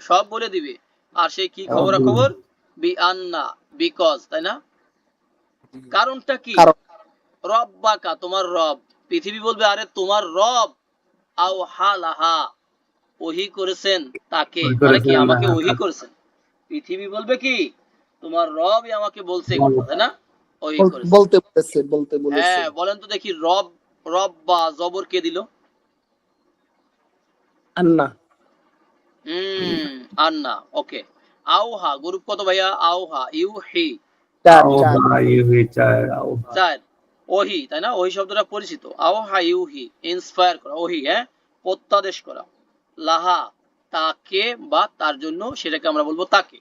সব বলে দিবে। আর সেই কি খবর খবর? বি আন্না বিকজ তাই না? কারণটা কি? কারণ। রব্বাকা তোমার রব। পৃথিবী বলবে আরে তোমার রব। আও হালাহা ওহি করেছেন তাকে। মানে কি আমাকে হ্যাঁ। ওহি করেছেন। পৃথিবী বলবে কি তোমার রবই আমাকে বলছে তাই না? ওহি করেছে বলতে বলেছে বলতে বলেছে। হ্যাঁ বলেন তো দেখি রব রব বা জবর কে দিল? আন্না। আন্না ওকে। আউহা গ্রুপ কত ভাইয়া? আউহা ইউ হি চার। ওহি তাই না? ওহি শব্দটা পরিচিত। আওহা ইউহি ইন্সপায়ার করা। ওহি হ্যাঁ? প্রত্যাদেশ করা। লাহা তাকে বা তার জন্য সেটাকে আমরা বলব তাকে।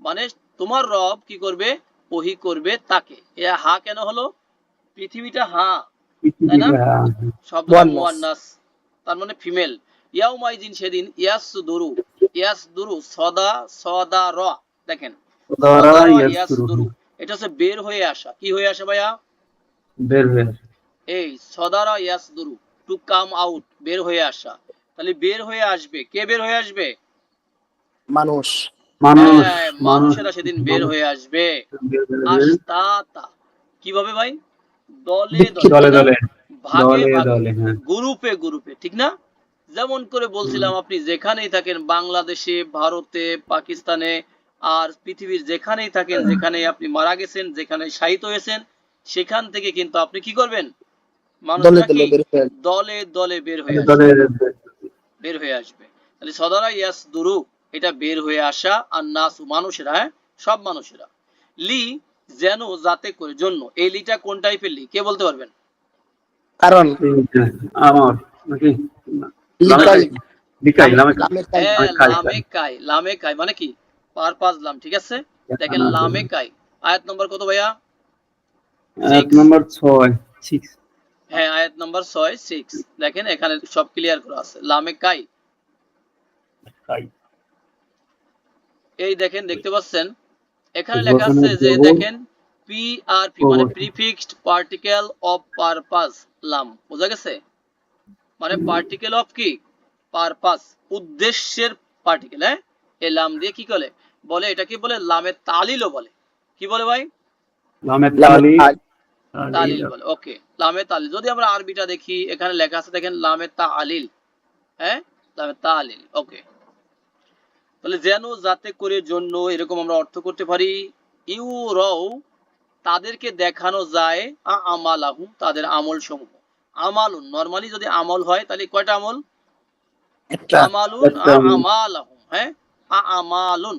মানে তোমার রব কি করবে? ওহি করবে তাকে। এ হা কেন হলো? পৃথিবীটা হা তাই না? শব্দ মুয়ান্নাস। তার মানে ফিমেল। ইয়াউমাইদিন সেদিন ইয়াস দুরু ইয়াস দুরু সদা সদা র দেখেন এটা হচ্ছে বের হয়ে আসা। কি হয়ে আসা ভাইয়া? বের হয়ে এই সদারা ইয়াসদুরু। টু কাম আউট বের হয়ে আসা। তাহলে বের হয়ে আসবে। কে বের হয়ে আসবে? মানুষ। মানুষ হ্যাঁ, মানুষেরা সেদিন বের হয়ে আসবে। আস্তাতা। কীভাবে ভাই? দলে দলে দলে ভাগে ভাগে। হ্যাঁ। গ্রুপে গ্রুপে ঠিক না? যেমন করে বলছিলাম আপনি যেখানেই থাকেন বাংলাদেশে ভারতে পাকিস্তানে আর পৃথিবীর যেখানেই থাকেন যেখানে আপনি মারা গেছেন যেখানে শাহিত হয়েছেন সেখান থেকে কিন্তু আপনি কি করবেন? দলে দলে বের হয়ে হয়ে আসবে। বের হয়ে আসবে। তাহলে সদরা ইয়াস দুরু এটা বের হয়ে আসা আর নাসু মানুষেরা হ্যাঁ? সব মানুষেরা। লি যেন যাতে করে জন্য। এই লিটা কোন টাইপের লি? কে বলতে পারবেন? কারণ? আমার নাকি? মানে কি? পার পাঁচ লাম ঠিক আছে? দেখেন লামে কাই। আয়াত নম্বর কত ভাইয়া? এক নম্বর ছয় সিক্স হ্যাঁ আয়াত নম্বর ছয় সিক্স দেখেন এখানে সব ক্লিয়ার করা আছে। লামে কাই। এই দেখেন দেখতে পাচ্ছেন? এখানে লেখা আছে যে দেখেন পি আর পি মানে প্রিফিক্সড পার্টিকেল অফ পারপাস লাম। বোঝা গেছে? মানে পার্টিকেল অফ কি? পারপাস উদ্দেশ্যের পার্টিকেল হ্যাঁ? এই লাম দিয়ে কি করে? বলে এটা কি বলে লামে তালিলও বলে। কি বলে ভাই? লামে লামে তালি। কাই তালিল বলে ওকে। লামে তালিল। যদি আমরা আরবিটা দেখি এখানে লেখা আছে দেখেন লামে তালিল। হ্যাঁ? লামে তালিল ওকে। তাহলে যেন যাতে করে জন্য এরকম আমরা অর্থ করতে পারি ইউ রও তাদেরকে দেখানো যায় আ আমালাহু তাদের আমল সমূহ আমলুন নরমালি যদি আমল হয় তাহলে কয়টা আমল? আমালুন আমালাহুম হ্যাঁ? আমালুন।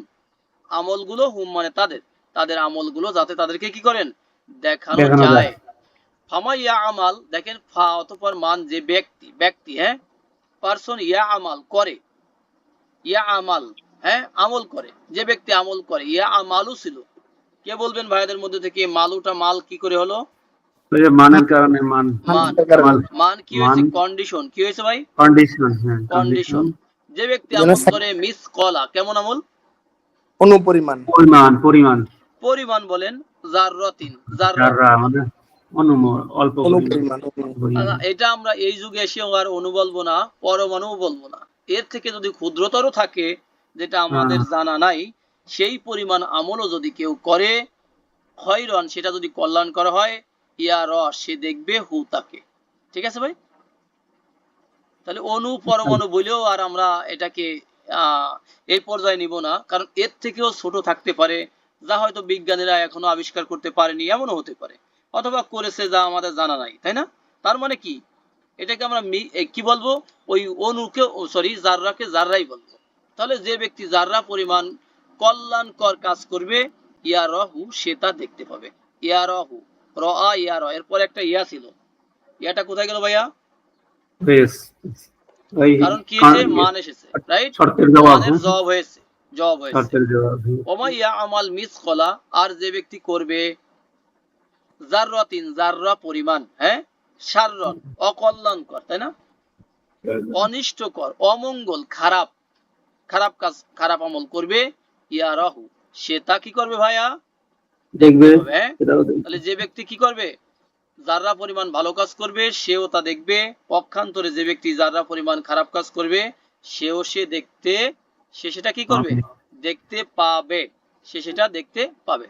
আমলগুলো হুম মানে তাদের। তাদের আমলগুলো যাতে তাদেরকে কি করেন? দেখানো যায়। ফামা ইয়া আমাল দেখেন ফা অতঃপর মান যে ব্যক্তি ব্যক্তি হ্যাঁ? পার্সন ইয়া আমাল করে। ইয়া আমাল হ্যাঁ? আমল করে। যে ব্যক্তি আমল করে। ইয়া আমালু ছিল। কে বলবেন ভাইদের মধ্যে থেকে? মালুটা মাল কি করে হলো? মানের কারণে মান। মান। কি হয়েছে? কন্ডিশন কি হয়েছে ভাই? কন্ডিশন হ্যাঁ কন্ডিশন যে ব্যক্তি আমল করে মিস কলা কেমন আমল? অনুপরিমাণ। পরিমাণ পরিমাণ। পরিমাণ বলেন জাররাতিন জাররা অল্প আচ্ছা, এটা আমরা এই যুগে এসেও আর অনু বলব না পরমাণু বলব না। এর থেকে যদি ক্ষুদ্রতর থাকে যেটা আমাদের হ্যাঁ। জানা নাই সেই পরিমাণ আমলও যদি কেউ করে খয়রন সেটা যদি কল্যাণ করা হয় সে দেখবে হু ঠিক আছে ভাই? তাহলে অনু, পরমাণু বলেও আর আমরা এটাকে এই পর্যায়ে নিব না, কারণ এর থেকেও ছোট থাকতে পারে, যা হয়তো বিজ্ঞানীরা এখনও আবিষ্কার করতে পারেনি, এমনও হতে পারে। অথবা করেছে যা আমাদের জানা নাই, তাই না? তার মানে কি? এটাকে আমরা কি বলব? ওই অনুকে সরি, জাররাকে জাররাই বলব। তাহলে যে ব্যক্তি জাররা পরিমাণ কল্যাণকর কাজ করবে ইয়া রহু সে তা দেখতে পাবে। ইয়া রহু র আ ইয়া র। এরপর একটা ইয়া ছিল। ইয়াটা কোথায় গেল ভাইয়া? কারণ কি হয়েছে মান এসেছে রাইট মানের হ্যাঁ? হয়েছে জবাব হয়েছে। হ্যাঁ। ওমা ইয়া আমাল মিস কলা আর যে ব্যক্তি করবে জাররাতিন জাররা পরিমাণ হ্যাঁ? সাররন অকল্যাণকর তাই না? অনিষ্টকর অমঙ্গল খারাপ। খারাপ কাজ খারাপ আমল করবে ইয়া রাহু সে তা কি করবে ভাইয়া? দেখবে। তাহলে যে ব্যক্তি কি করবে? যারা পরিমাণ ভালো কাজ করবে সেও তা দেখবে। পক্ষান্তরে যে ব্যক্তি যারা পরিমাণ খারাপ কাজ করবে সেও সে দেখতে সে সেটা কি করবে? দেখতে পাবে। সে সেটা দেখতে পাবে।